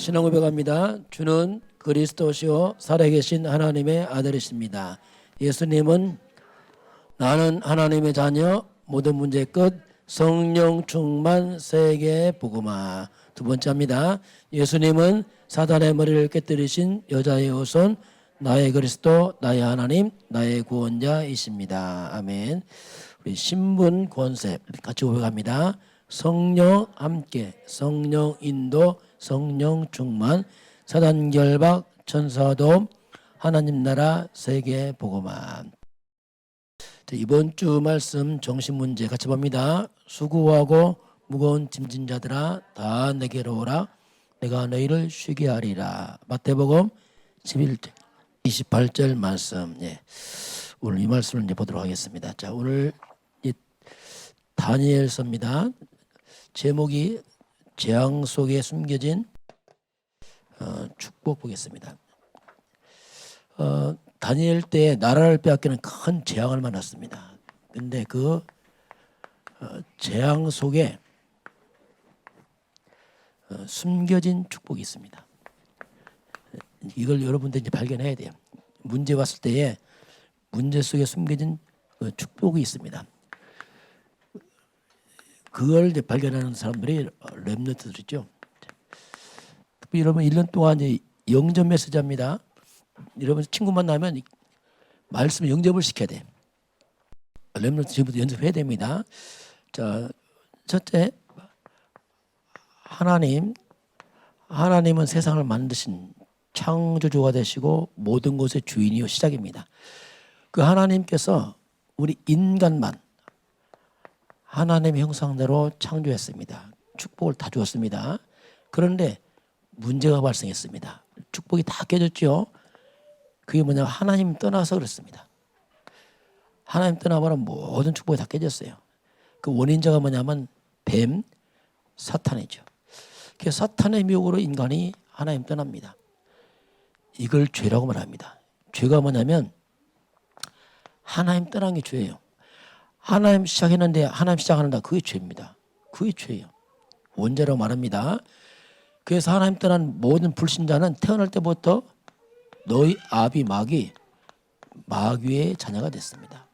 신앙 고백 합니다. 주는 그리스도시요 살아계신 하나님의 아들이십니다. 예수님은 나는 하나님의 자녀 모든 문제 끝 성령 충만 세계 복음화 두 번째입니다. 예수님은 사단의 머리를 깨뜨리신 여자의 후손 나의 그리스도 나의 하나님 나의 구원자이십니다. 아멘. 우리 신분 권세 같이 고백합니다. 성령 함께 성령 인도 성령 충만 사단 결박 천사도 하나님 나라 세계 복음화 자, 이번 주 말씀 정신 문제 같이 봅니다. 수고하고 무거운 짐진 자들아 다 내게로 오라 내가 너희를 쉬게 하리라. 마태복음 11절 28절 말씀. 예. 오늘 이 말씀을 이제 보도록 하겠습니다. 자, 오늘 이 다니엘서입니다. 제목이 재앙 속에 숨겨진 어, 축복 보겠습니다. 어, 다니엘 때 나라를 빼앗기는 큰 재앙을 만났습니다. 근데 그 어, 재앙 속에 어, 숨겨진 축복이 있습니다. 이걸 여러분들 이제 발견해야 돼요. 문제 왔을 때에 문제 속에 숨겨진 어, 축복이 있습니다. 그걸 이제 발견하는 사람들이 랩너트들이죠. 특히 여러분 1년 동안 영접 메시지입니다. 여러분 친구 만나면 이- 말씀 영접을 시켜야 돼. 랩너트 지금부터 연습해야 됩니다. 자, 첫째 하나님 하나님은 세상을 만드신 창조주가 되시고 모든 것의 주인이요 시작입니다. 그 하나님께서 우리 인간만 하나님의 형상대로 창조했습니다. 축복을 다 주었습니다. 그런데 문제가 발생했습니다. 축복이 다 깨졌죠. 그게 뭐냐면 하나님 떠나서 그렇습니다. 하나님 떠나버리면 모든 축복이 다 깨졌어요. 그 원인자가 뭐냐면 뱀, 사탄이죠. 그 사탄의 미혹으로 인간이 하나님 떠납니다. 이걸 죄라고 말합니다. 죄가 뭐냐면 하나님 떠난 게 죄예요. 하나님 시작했는데 하나님 시작하는다. 그게 죄입니다. 그게 죄예요. 원죄라고 말합니다. 그래서 하나님 떠난 모든 불신자는 태어날 때부터 너희 아비 마귀 마귀의 자녀가 됐습니다.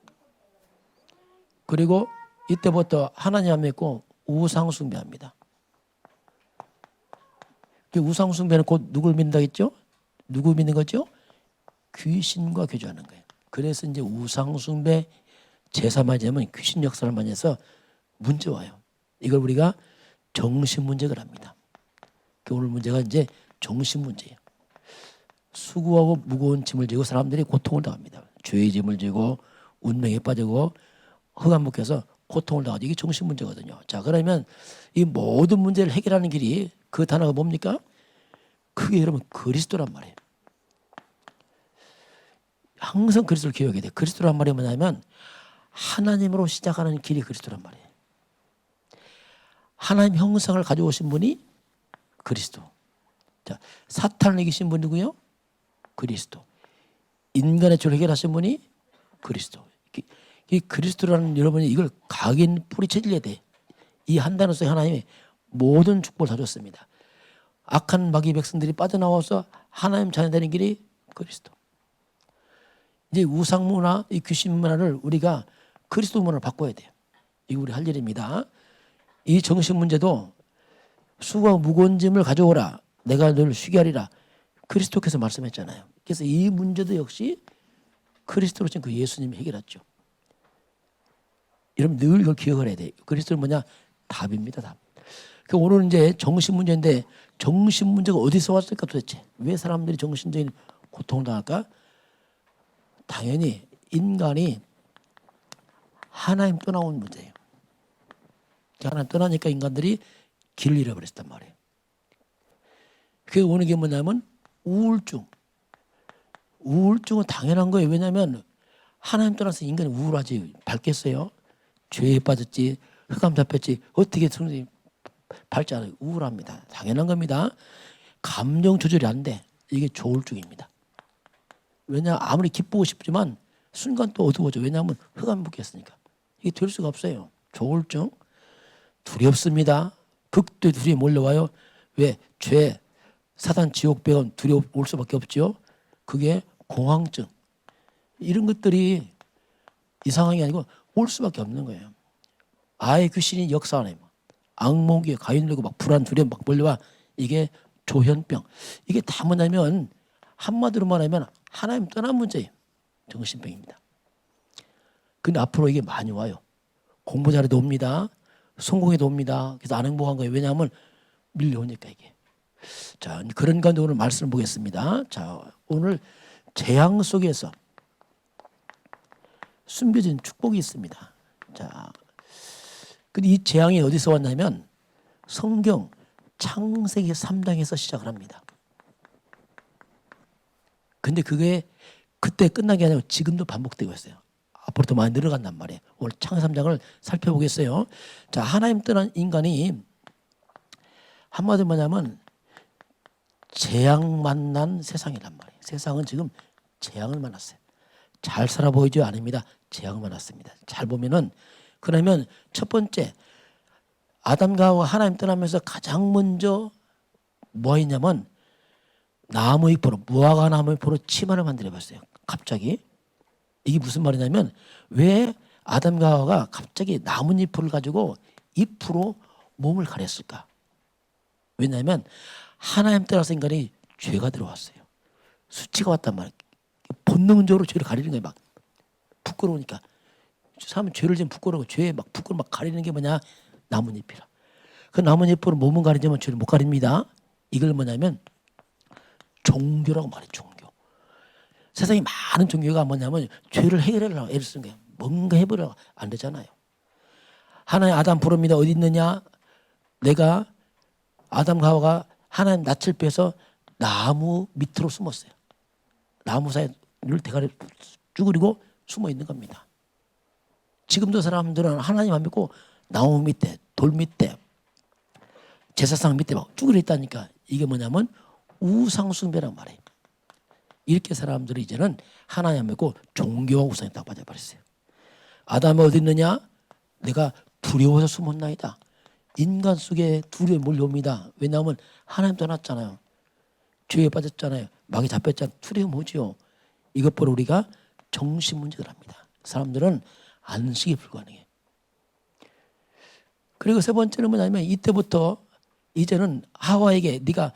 그리고 이때부터 하나님 안 믿고 우상 숭배합니다. 그 우상 숭배는 곧 누굴 믿는다 했죠? 누구 믿는 거죠? 귀신과 교제하는 거예요. 그래서 이제 우상 숭배 제사 맞으면 귀신 역사를 많이 해서 문제 와요. 이걸 우리가 정신 문제를 합니다. 그 오늘 문제가 이제 정신 문제예요. 수고하고 무거운 짐을 지고 사람들이 고통을 당합니다. 죄의 짐을 지고 운명에 빠지고 흑암목해서 고통을 당하죠. 이게 정신 문제거든요. 자 그러면 이 모든 문제를 해결하는 길이 그 단어가 뭡니까? 그게 여러분 그리스도란 말이에요. 항상 그리스도를 기억해야 돼. 그리스도란 말이 뭐냐면 하나님으로 시작하는 길이 그리스도란 말이에요. 하나님 형상을 가져오신 분이 그리스도. 자, 사탄을 이기신 분이 누구요? 그리스도. 인간의 죄를 해결하신 분이 그리스도. 이- 이 그리스도라는 여러분이 이걸 각인 뿌리쳐질려야 돼. 이 한 단어 속에 하나님이 모든 축복을 다 줬습니다. 악한 마귀 백성들이 빠져나와서 하나님 자녀 되는 길이 그리스도. 이제 우상 문화, 이 귀신 문화를 우리가 그리스도 문화로 바꿔야 돼요. 이거 우리 할 일입니다. 이 정신 문제도 수고 무거운 짐을 가져오라. 내가 너를 쉬게 하리라. 그리스도께서 말씀했잖아요. 그래서 이 문제도 역시 그리스도로 그 예수님이 해결했죠. 여러분 늘 이걸 기억을 해야 돼요. 그리스도는 뭐냐? 답입니다. 답. 그 오늘은 이제 정신 문제인데 정신 문제가 어디서 왔을까 도대체? 왜 사람들이 정신적인 고통을 당할까? 당연히 인간이 하나님 떠나온 문제예요. 하나님 떠나니까 인간들이 길을 잃어버렸단 말이에요. 그게 오는 게 뭐냐면 우울증. 우울증은 당연한 거예요. 왜냐하면 하나님 떠나서 인간이 우울하지 밝겠어요. 죄에 빠졌지 흑암 잡혔지 어떻게 성령이 밝지 않아요. 우울합니다. 당연한 겁니다. 감정 조절이 안 돼. 이게 조울증입니다. 왜냐 아무리 기쁘고 싶지만 순간 또 어두워져. 왜냐하면 흑암 묶였으니까. 이게 될 수가 없어요. 조울증 두렵습니다. 극도의 두려움이 몰려와요. 왜? 죄, 사단 지옥 배원 두려울 수밖에 없죠. 그게 공황증 이런 것들이 이상한 게 아니고 올 수밖에 없는 거예요. 아예 귀신이 역사하네. 악몽기에 가인 들고 막 불안 두려움 막 몰려와 이게 조현병 이게 다 뭐냐면 한마디로 말하면 하나님 떠난 문제예요. 정신병입니다. 근데 앞으로 이게 많이 와요. 공부 잘해도 옵니다. 성공해도 옵니다. 그래서 안 행복한 거예요. 왜냐하면 밀려오니까 이게. 자 그런 가운데 오늘 말씀을 보겠습니다. 자 오늘 재앙 속에서 숨겨진 축복이 있습니다. 자, 근데 이 재앙이 어디서 왔냐면 성경 창세기 3장에서 시작을 합니다. 근데 그게 그때 끝난 게 아니고 지금도 반복되고 있어요. 앞으로 더 많이 늘어간단 말이에요. 오늘 창세기 3장을 살펴보겠어요. 자, 하나님 떠난 인간이 한마디로 뭐냐면 재앙 만난 세상이란 말이에요. 세상은 지금 재앙을 만났어요. 잘 살아 보이죠? 아닙니다. 재앙을 만났습니다. 잘 보면은 그러면 첫 번째 아담과 하나님 떠나면서 가장 먼저 뭐 했냐면 나무 잎으로 무화과 나무 잎으로 치마를 만들어 봤어요. 갑자기 이게 무슨 말이냐면 왜 아담과 하와가 갑자기 나뭇잎을 가지고 잎으로 몸을 가렸을까? 왜냐하면 하나님 따라서 인간이 죄가 들어왔어요. 수치가 왔단 말이에요. 본능적으로 죄를 가리는 거예요. 막 부끄러우니까 사람은 죄를 지금 부끄러워 죄에 막 부끄러워 막 가리는 게 뭐냐 나뭇잎이라. 그 나뭇잎으로 몸은 가리지만 죄를 못 가립니다. 이걸 뭐냐면 종교라고 말해 종교. 세상에 많은 종교가 뭐냐면 죄를 해결하려고 애를 쓰는 거예요. 뭔가 해보려고 안 되잖아요. 하나님 아담 부릅니다. 어디 있느냐? 내가 아담 가와가 하나님 낯을 빼서 나무 밑으로 숨었어요. 나무 사이에 늘 대가리 쭈그리고 숨어 있는 겁니다. 지금도 사람들은 하나님 안 믿고 나무 밑에 돌 밑에 제사상 밑에 막 쭈그려 있다니까 이게 뭐냐면 우상숭배란 말이에요. 이렇게 사람들이 이제는 하나님 안 믿고 종교와 우상에 딱 빠져버렸어요. 아담이 어디 있느냐? 내가 두려워서 숨었나이다. 인간 속에 두려움이 몰려옵니다. 왜냐하면 하나님 떠났잖아요. 죄에 빠졌잖아요. 막이 잡혔잖아요. 두려움 오지요. 이것보다 우리가 정신 문제를 합니다. 사람들은 안식이 불가능해. 그리고 세 번째는 뭐냐면 이때부터 이제는 하와에게 네가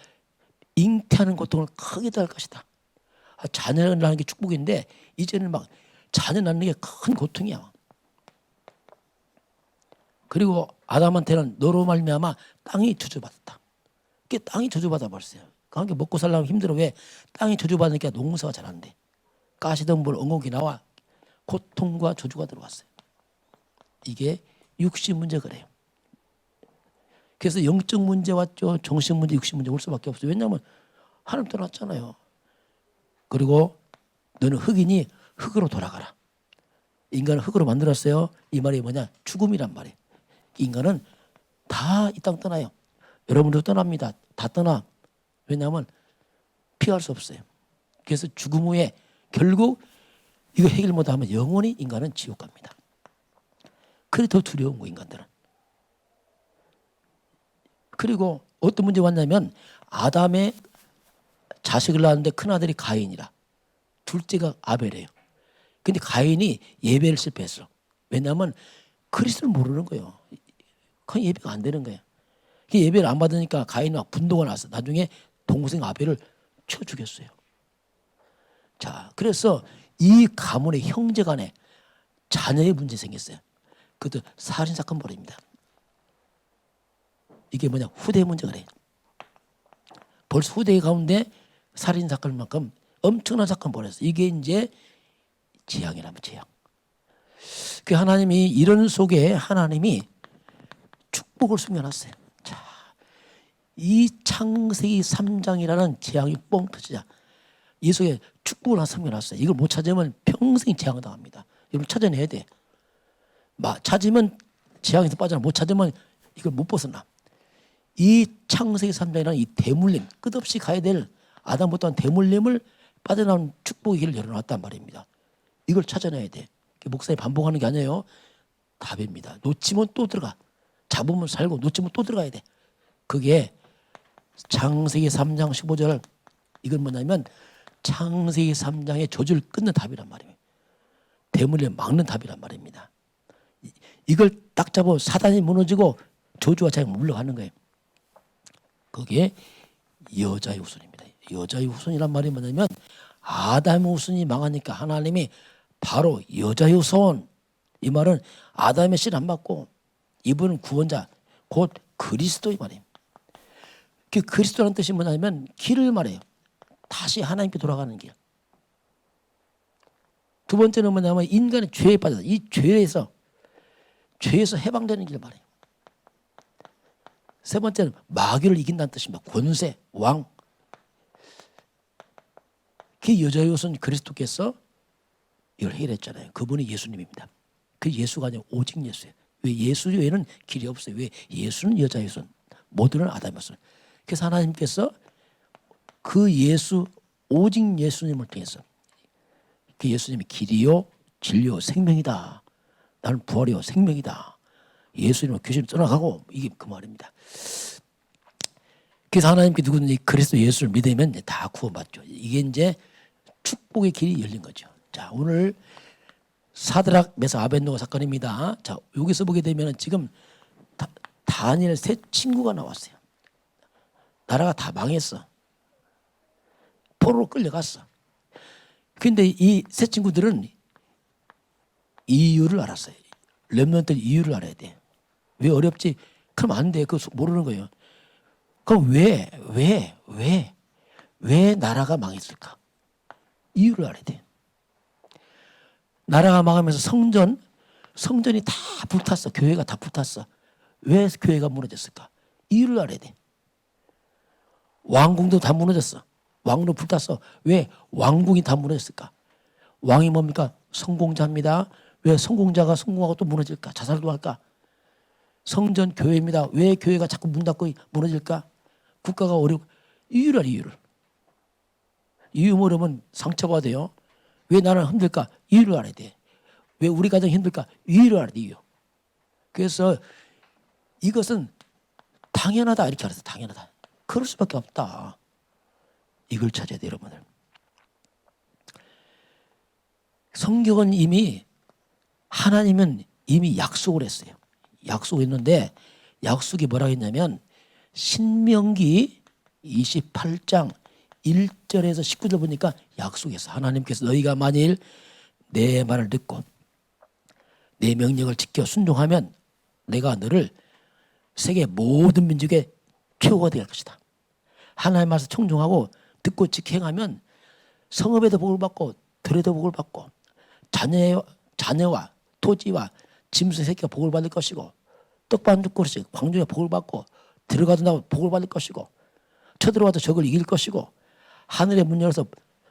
잉태하는 고통을 크게 당할 것이다. 아, 자녀를 낳는 게 축복인데 이제는 막 자녀 낳는 게 큰 고통이야. 그리고 아담한테는 너로 말미암아 땅이 저주받았다. 그게 땅이 저주받아 버렸어요. 그러니까 먹고 살려면 힘들어 왜 땅이 저주받으니까 농사가 잘 안 돼. 가시덤불 엉겅이 나와 고통과 저주가 들어왔어요. 이게 육신 문제 그래요. 그래서 영적 문제 왔죠. 정신 문제, 육신 문제 올 수밖에 없어요. 왜냐하면 하나님 떠났잖아요. 그리고 너는 흑이니 흑으로 돌아가라. 인간을 흑으로 만들었어요. 이 말이 뭐냐? 죽음이란 말이에요. 인간은 다 이 땅 떠나요. 여러분도 떠납니다. 다 떠나. 왜냐하면 피할 수 없어요. 그래서 죽음 후에 결국 이거 해결 못하면 영원히 인간은 지옥 갑니다. 그래 더 두려운 거 인간들은. 그리고 어떤 문제 왔냐면 아담의 자식을 낳았는데 큰 아들이 가인이라 둘째가 아벨이에요. 근데 가인이 예배를 실패했어. 왜냐하면 그리스도를 모르는 거예요. 그 예배가 안 되는 거예요. 그 예배를 안 받으니까 가인이 막 분노가 났어. 나중에 동생 아벨을 쳐 죽였어요. 자, 그래서 이 가문의 형제 간에 자녀의 문제 생겼어요. 그것도 살인 사건 벌입니다. 이게 뭐냐 후대 문제 그래. 벌써 후대 가운데 살인 사건만큼 엄청난 사건 벌였어. 이게 이제 재앙이라면 재앙. 그 하나님이 이런 속에 하나님이 축복을 숨겨놨어요. 자, 이 창세기 3장이라는 재앙이 뻥 터지자 이 속에 축복을 하나 숨겨놨어요. 이걸 못 찾으면 평생 재앙을 당합니다. 여러분 찾아내야 돼. 막 찾으면 재앙에서 빠져나 못 찾으면 이걸 못 벗어나. 이 창세기 3장이라는 이 대물림 끝없이 가야 될 아담부터 한 대물림을 빠져나온 축복의 길을 열어놨단 말입니다. 이걸 찾아내야 돼. 목사님 반복하는 게 아니에요. 답입니다. 놓치면 또 들어가. 잡으면 살고 놓치면 또 들어가야 돼. 그게 창세기 3장 15절 이건 뭐냐면 창세기 3장의 조주를 끊는 답이란 말이에요. 대문을 막는 답이란 말입니다. 이- 이걸 딱 잡아 사단이 무너지고 조주와 자기가 물러가는 거예요. 그게 여자의 후손입니다. 여자의 후손이란 말이 뭐냐면 아담의 후손이 망하니까 하나님이 바로 여자의 후손 이 말은 아담의 씨를 안 받고 이분은 구원자 곧 그리스도의 말이에요. 그 그리스도라는 뜻이 뭐냐면 길을 말해요. 다시 하나님께 돌아가는 길. 두 번째는 뭐냐면 인간의 죄에 빠져서 이 죄에서 죄에서 해방되는 길 말해요. 세 번째는 마귀를 이긴다는 뜻입니다. 권세, 왕. 그 여자의 옷은 그리스도께서 이걸 해결했잖아요. 그분이 예수님입니다. 그 예수가 아니라 오직 예수예요. 왜 예수 외에는 길이 없어요. 왜 예수는 여자의 손, 모두는 손. 그래서 하나님께서 그 예수 오직 예수님을 통해서 그 예수님이 길이요 진리요 생명이다. 나는 부활이요 생명이다. 예수님은 귀신을 떠나가고 이게 그 말입니다. 그래서 하나님께 누구든지 그리스도 예수를 믿으면 다 구원받죠. 이게 이제 축복의 길이 열린 거죠. 자 오늘 사드락 메사 아벤노가 사건입니다. 자 여기서 보게 되면 지금 다, 다니엘 세 친구가 나왔어요. 나라가 다 망했어. 포로로 끌려갔어. 근데 이 세 친구들은 이유를 알았어요. 렘넌트 이유를 알아야 돼. 왜 어렵지? 그럼 안 돼. 그거 모르는 거예요. 그럼 왜, 왜, 왜, 왜 나라가 망했을까? 이유를 알아야 돼. 나라가 망하면서 성전, 성전이 다 불탔어. 교회가 다 불탔어. 왜 교회가 무너졌을까? 이유를 알아야 돼. 왕궁도 다 무너졌어. 왕으로 불탔어. 왜 왕궁이 다 무너졌을까? 왕이 뭡니까? 성공자입니다. 왜 성공자가 성공하고 또 무너질까? 자살도 할까? 성전 교회입니다. 왜 교회가 자꾸 문 닫고 무너질까? 국가가 어렵고 이유를 이유를. 이유 모르면 상처받아요. 왜 나는 힘들까? 이유를 알아야 돼. 왜 우리 가정 힘들까? 이유를 알아야 돼, 이유. 그래서 이것은 당연하다 이렇게 알았어. 당연하다. 그럴 수밖에 없다. 이걸 찾아야 돼, 여러분들. 성경은 이미 하나님은 이미 약속을 했어요. 약속했는데 약속이 뭐라고 했냐면 신명기 28장 1절에서 19절 보니까 약속했어. 하나님께서 너희가 만일 내 말을 듣고 내 명령을 지켜 순종하면 내가 너를 세계 모든 민족의 최고가 될 것이다. 하나님 말씀 청종하고 듣고 지켜 행하면 성읍에도 복을 받고 들에도 복을 받고 자녀 자녀와 토지와 짐승 새끼가 복을 받을 것이고 떡반죽 그릇이 광중에 복을 받고 들어가도 나도 복을 받을 것이고 쳐들어와도 적을 이길 것이고 하늘의 문 열어서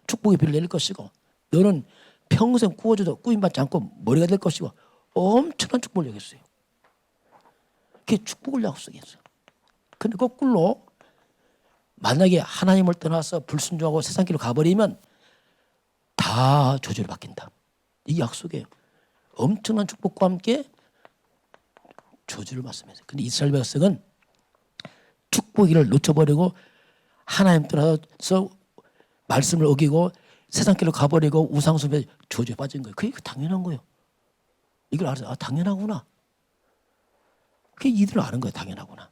축복의 비를 내릴 것이고 너는 평생 구워줘도 꾸임받지 않고 머리가 될 것이고 엄청난 축복을 여겼어요. 그게 축복을 약속했어요. 근데 거꾸로 만약에 하나님을 떠나서 불순종하고 세상 길로 가버리면 다 저주를 받긴다. 이게 약속이에요. 엄청난 축복과 함께 저주를 받습니다. 근데 이스라엘 백성은 축복을 놓쳐버리고 하나님 떠나서 말씀을 어기고 세상 길로 가버리고 우상숭배 저주에 빠진 거예요. 그게 당연한 거예요. 이걸 알아서 아 당연하구나. 그게 이들은 아는 거예요. 당연하구나.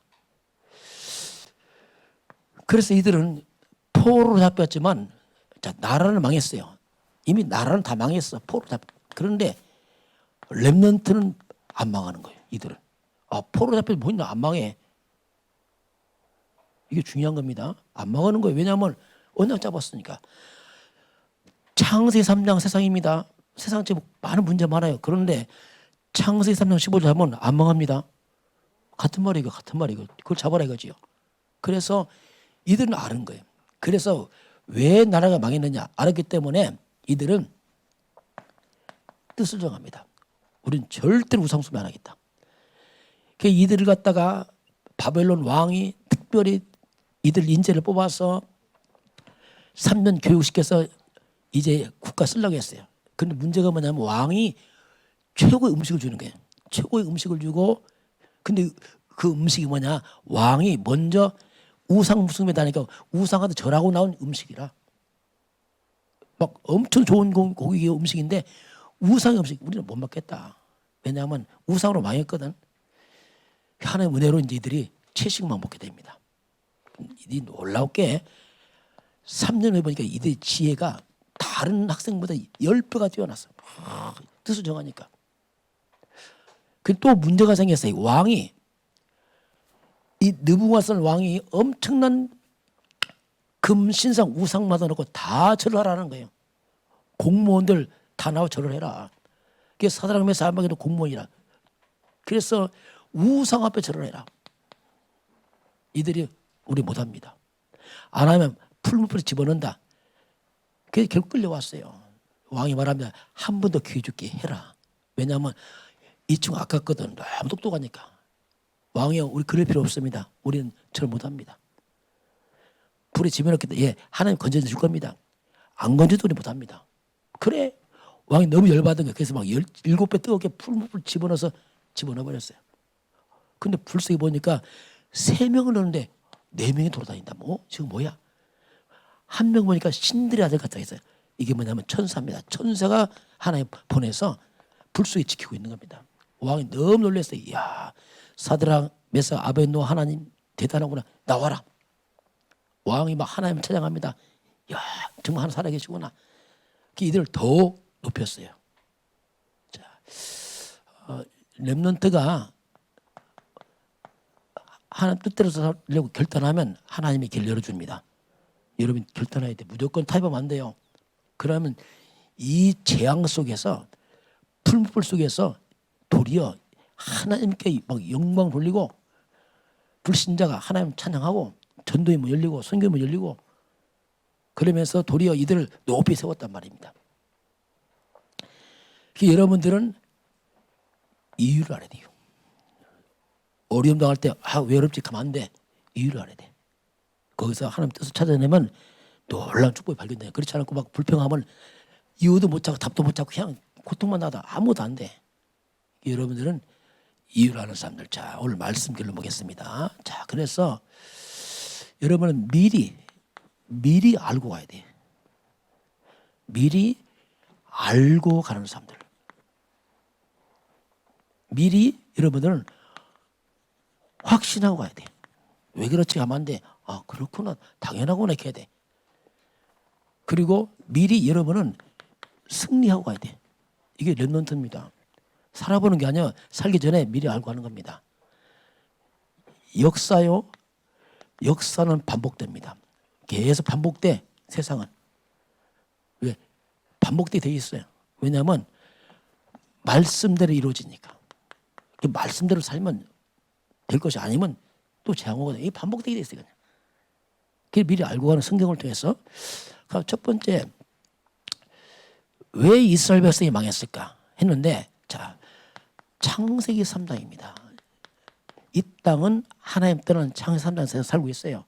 그래서 이들은 포로로 잡혔지만 자, 나라는 망했어요. 이미 나라는 다 망했어. 포로 잡. 그런데 렘넌트는 안 망하는 거예요. 이들은. 아, 포로 잡혀서 뭐냐 안 망해. 이게 중요한 겁니다. 안 망하는 거예요. 왜냐하면 언약 잡았으니까. 창세 3장 세상입니다. 세상 지금 많은 문제 많아요. 그런데 창세 3장 15절 하면 안 망합니다. 같은 말이고 같은 말이고 그걸 잡아라 이거지요. 그래서 이들은 아는 거예요. 그래서 왜 나라가 망했느냐 알았기 때문에 이들은 뜻을 정합니다. 우린 절대로 우상숭배 안 하겠다. 그 이들을 갖다가 바벨론 왕이 특별히 이들 인재를 뽑아서 3년 교육시켜서 이제 국가 쓰려고 했어요. 근데 문제가 뭐냐면 왕이 최고의 음식을 주는 거예요. 최고의 음식을 주고 근데 그 음식이 뭐냐? 왕이 먼저 우상 무승배다니까 우상한테 절하고 나온 음식이라 막 엄청 좋은 고- 고기 음식인데 우상의 음식 우리는 못 먹겠다. 왜냐하면 우상으로 망했거든. 하나님 은혜로 이제 이들이 채식만 먹게 됩니다. 이 놀라웠게 3년 후에 보니까 이들의 지혜가 다른 학생보다 10배가 뛰어났어. 아, 뜻을 정하니까. 그또 문제가 생겼어요. 이 왕이 이 느부갓살 왕이 엄청난 금 신상 우상마다 놓고 다 절을 하라는 거예요. 공무원들 다 나와 절을 해라. 그게 메사 한방에도 공무원이라. 그래서 우상 앞에 절을 해라. 이들이 우리 못합니다. 안 하면 풀무풀 집어넣는다. 그래서 결국 끌려왔어요. 왕이 말합니다. 한 번 더 기회 줄게 해라. 왜냐하면 이 친구 아깝거든. 너무 똑똑하니까. 왕이요, 우리 그럴 필요 없습니다. 우리는 절 못합니다. 불에 집어넣겠다. 예, 하나님 건져 줄 겁니다. 안 건져도 우리 못합니다. 그래. 왕이 너무 열받은 거예요. 그래서 막 열, 일곱 배 뜨겁게 풀무풀 집어넣어서 집어넣어 버렸어요. 근데 불 속에 보니까 세 명을 넣는데 네 명이 돌아다닌다. 뭐 지금 뭐야? 한 명 보니까 신들의 아들 같다 했어요. 이게 뭐냐면 천사입니다. 천사가 하나님 보내서 불속에 지키고 있는 겁니다. 왕이 너무 놀랐어요. 이야 사드랑 메사 아베노 하나님 대단하구나. 나와라. 왕이 막 하나님 찬양합니다. 야 정말 하나 살아계시구나. 그 이들을 더 높였어요. 자, 어, 렘넌트가 하나님 뜻대로 살려고 결단하면 하나님이 길 열어줍니다. 여러분 결단해야 돼. 무조건 타협하면 안 돼요. 그러면 이 재앙 속에서 풀무불 속에서 도리어 하나님께 막 영광 돌리고 불신자가 하나님 찬양하고 전도의 문 열리고 선교의 문 열리고 그러면서 도리어 이들을 높이 세웠단 말입니다. 그 여러분들은 이유를 알아야 돼요. 어려움 당할 때 아 외롭지 가면 안 돼. 이유를 알아야 돼. 거기서 하나님 뜻을 찾아내면 놀라운 축복이 발견돼요. 그렇지 않고 막 불평하면 이유도 못 찾고 답도 못 찾고 그냥 고통만 나다 아무것도 안 돼. 여러분들은 이유를 아는 사람들. 자 오늘 말씀 길로 보겠습니다. 자 그래서 여러분은 미리 미리 알고 가야 돼. 미리 알고 가는 사람들. 미리 여러분들은 확신하고 가야 돼. 왜 그렇지 가면 안 돼. 아 그렇구나. 당연하구나 이렇게 해야 돼. 그리고 미리 여러분은 승리하고 가야 돼. 이게 랩런트입니다. 살아보는 게 아니라 살기 전에 미리 알고 하는 겁니다. 역사요. 역사는 반복됩니다. 계속 반복돼 세상은. 왜? 반복돼 돼 있어요. 왜냐하면 말씀대로 이루어지니까. 그 말씀대로 살면 될 것이 아니면 또 재앙 오거든요. 이 반복되게 돼 있어요. 그냥. 그 미리 알고 가는 성경을 통해서 첫 번째 왜 이스라엘 백성이 망했을까 했는데 자 창세기 3장입니다. 이 땅은 하나님 떠난 창세기 3장에서 살고 있어요.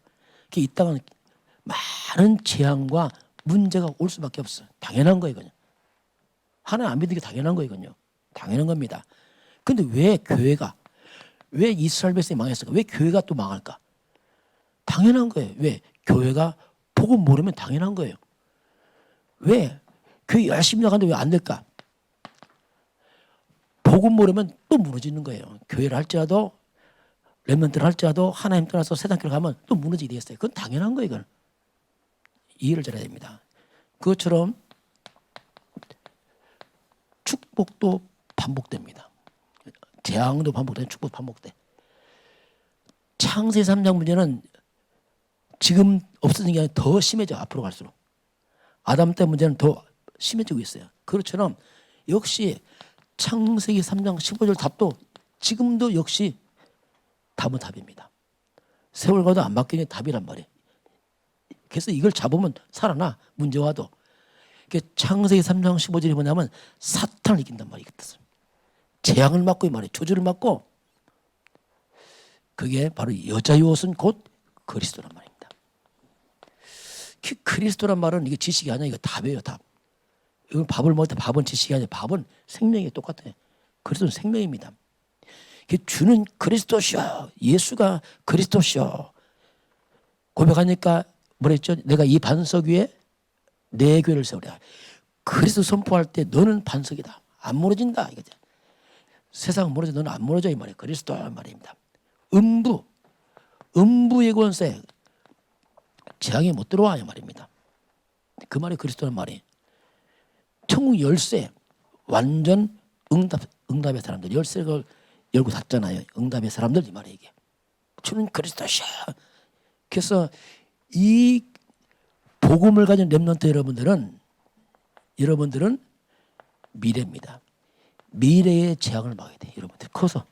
그이 땅은 많은 재앙과 문제가 올 수밖에 없어. 당연한 거예요, 그냥. 하나님 안 믿는 게 당연한 거예요. 당연한 겁니다. 근데 왜 교회가 왜 이스라엘 백성이 망했을까? 왜 교회가 또 망할까? 당연한 거예요. 왜? 교회가 복음 모르면 당연한 거예요. 왜? 교회 열심히 나가는데 왜 안 될까? 복음 모르면 또 무너지는 거예요. 교회를 할지라도 랩런트를 할지라도 하나님 떠나서 세상길로 가면 또 무너지게 되겠어요. 그건 당연한 거예요. 이건. 이해를 잘해야 됩니다. 그것처럼 축복도 반복됩니다. 재앙도 반복돼, 축복 반복돼. 창세 3장 문제는 지금 없어진 게 아니라 더 심해져 앞으로 갈수록. 아담 때 문제는 더 심해지고 있어요. 그렇처럼 역시 창세기 3장 15절 답도 지금도 역시 답은 답입니다. 세월 가도 안 바뀌는 게 답이란 말이에요. 그래서 이걸 잡으면 살아나 문제 와도. 그 창세기 3장 15절이 뭐냐면 사탄을 이긴단 말이에요. 재앙을 맞고 이 말이에요. 조주를 맞고 그게 바로 여자의 옷은 곧 그리스도란 말입니다. 그 그리스도란 말은 이게 지식이 아니야. 이거 답이에요. 답. 이건 밥을 먹을 때 밥은 지식이 아니라 밥은 생명이 똑같아요. 그리스도는 생명입니다. 그 주는 그리스도시요. 예수가 그리스도시요. 고백하니까 뭐랬죠? 내가 이 반석 위에 내 교회를 세우랴. 그리스도 선포할 때 너는 반석이다. 안 무너진다 이거죠. 세상 무너져 너는 안 무너져 이 말이에요. 그리스도란 말입니다. 음부 음부의 권세 재앙이 못 들어와 이 말입니다. 그 말이 그리스도란 말이. 천국 열쇠 완전 응답 응답의 사람들 열쇠를 열고 닫잖아요. 응답의 사람들 이 말이에요 이게. 주는 그리스도시야. 그래서 이 복음을 가진 렘넌트 여러분들은 여러분들은 미래입니다. 미래의 재앙을 막아야 돼. 여러분들 커서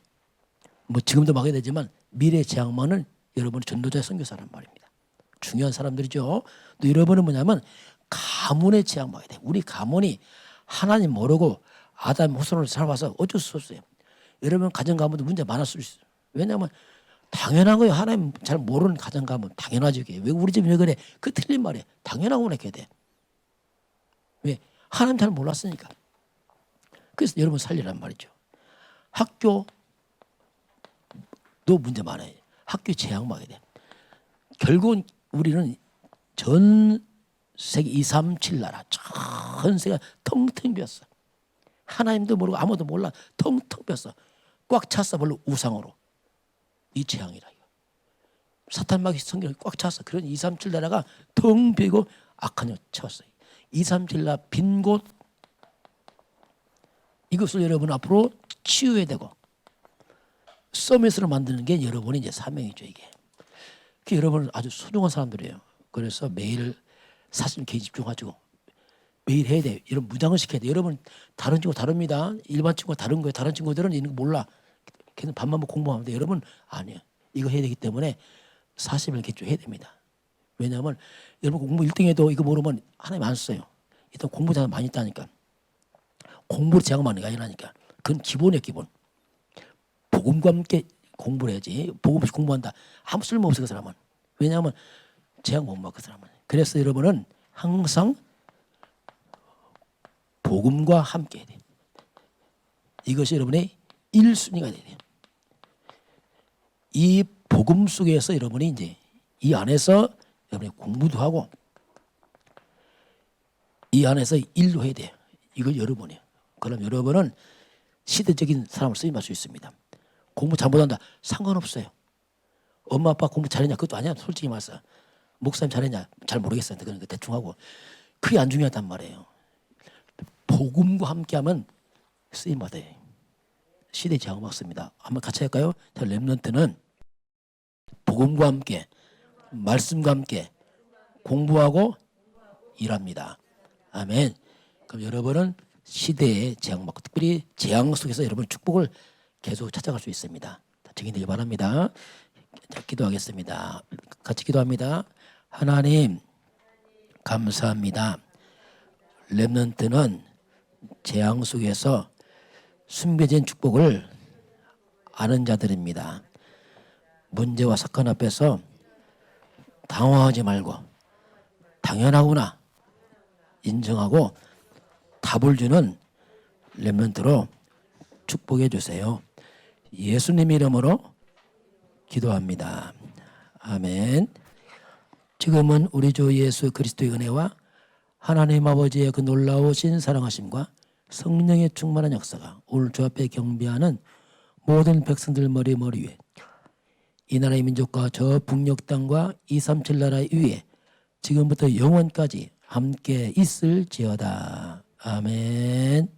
뭐 지금도 막아야 되지만 미래의 재앙만은 여러분이 전도자 선교사란 말입니다. 중요한 사람들이죠. 또 여러분은 뭐냐면 재앙 막아야 돼. 우리 가문이 하나님 모르고 아담 후손으로 살아와서 어쩔 수 없어요. 여러분 가정 가문도 문제 많았을 수 있어요. 왜냐하면 당연한 거예요. 하나님 잘 모르는 가정 가문 당연하지 그게. 왜 우리 집왜 그래? 그 틀린 말이에요. 당연하고 그래야 돼. 왜? 하나님 잘 몰랐으니까. 그래서 여러분 살리란 말이죠. 학교 도 문제 많아요. 학교 재앙 막아야 돼. 결국은 우리는 전 세계 2, 3, 7 나라 전 세계가 텅텅 비었어. 하나님도 모르고 아무도 몰라 텅텅 비었어. 꽉 찼어 별로 우상으로. 이 재앙이라 이거. 사탄 마귀 성경이 꽉 찼어. 그런 2, 3, 7 나라가 텅 비고 악한 영 채웠어요. 2, 3, 7 나라 빈곳 이것을 여러분 앞으로 치유해야 되고 서밋으로 만드는 게 여러분의 이제 사명이죠 이게. 그 여러분은 아주 소중한 사람들이에요. 그래서 매일 사실 개 집중하고 매일 해야 돼. 여러분 무장을 시켜야 돼. 여러분 다른 친구 다릅니다. 일반 친구가 다른 거예요. 다른 친구들은 이런 거 몰라. 걔는 밥만 먹고 공부하면 돼. 여러분 아니에요. 이거 해야 되기 때문에 40일 개조해야 됩니다. 왜냐하면 여러분 공부 1등해도 이거 모르면 하나님 안 써요. 일단 공부 잘 많이 있다니까. 공부를 제약하는 게 아니라니까. 그건 기본이에요 기본. 복음과 함께 공부를 해야지. 복음 없이 공부한다. 아무 쓸모 없어 그 사람은. 왜냐하면 제약 못 먹어 그 사람은. 그래서 여러분은 항상 복음과 함께 해야 돼. 이것이 여러분의 1순위가 돼야 돼요. 이 복음 속에서 여러분이 이제 이 안에서 여러분이 공부도 하고 이 안에서 일도 해야 돼요. 이걸 여러분이에요. 그럼 여러분은 시대적인 사람을 쓰임할 수 있습니다. 공부 잘 못한다 상관없어요. 엄마 아빠 공부 잘했냐 그것도 아니야. 솔직히 말해서 목사님 잘했냐 잘 모르겠어요. 그러니까 대충 하고 그게 안 중요하단 말이에요. 복음과 함께하면 쓰임 받아요. 시대 제약 막습니다. 한번 같이 할까요? 자, 렘넌트는 복음과 함께 말씀과 함께 공부하고 일합니다. 아멘. 그럼 여러분은 시대의 재앙 특별히 재앙 속에서 여러분 축복을 계속 찾아갈 수 있습니다. 자, 증인되기 바랍니다. 자, 기도하겠습니다. 같이 기도합니다. 하나님 감사합니다. 렘넌트는 재앙 속에서 숨겨진 축복을 아는 자들입니다. 문제와 사건 앞에서 당황하지 말고 당연하구나 인정하고 답을 주는 렘넌트로 축복해 주세요. 예수님 이름으로 기도합니다. 아멘. 지금은 우리 주 예수 그리스도의 은혜와 하나님 아버지의 그 놀라우신 사랑하심과 성령의 충만한 역사가 오늘 주 앞에 경배하는 모든 백성들 머리 머리 위에 이 나라의 민족과 저 북녘 땅과 이삼칠 나라 위에 지금부터 영원까지 함께 있을지어다. 아멘.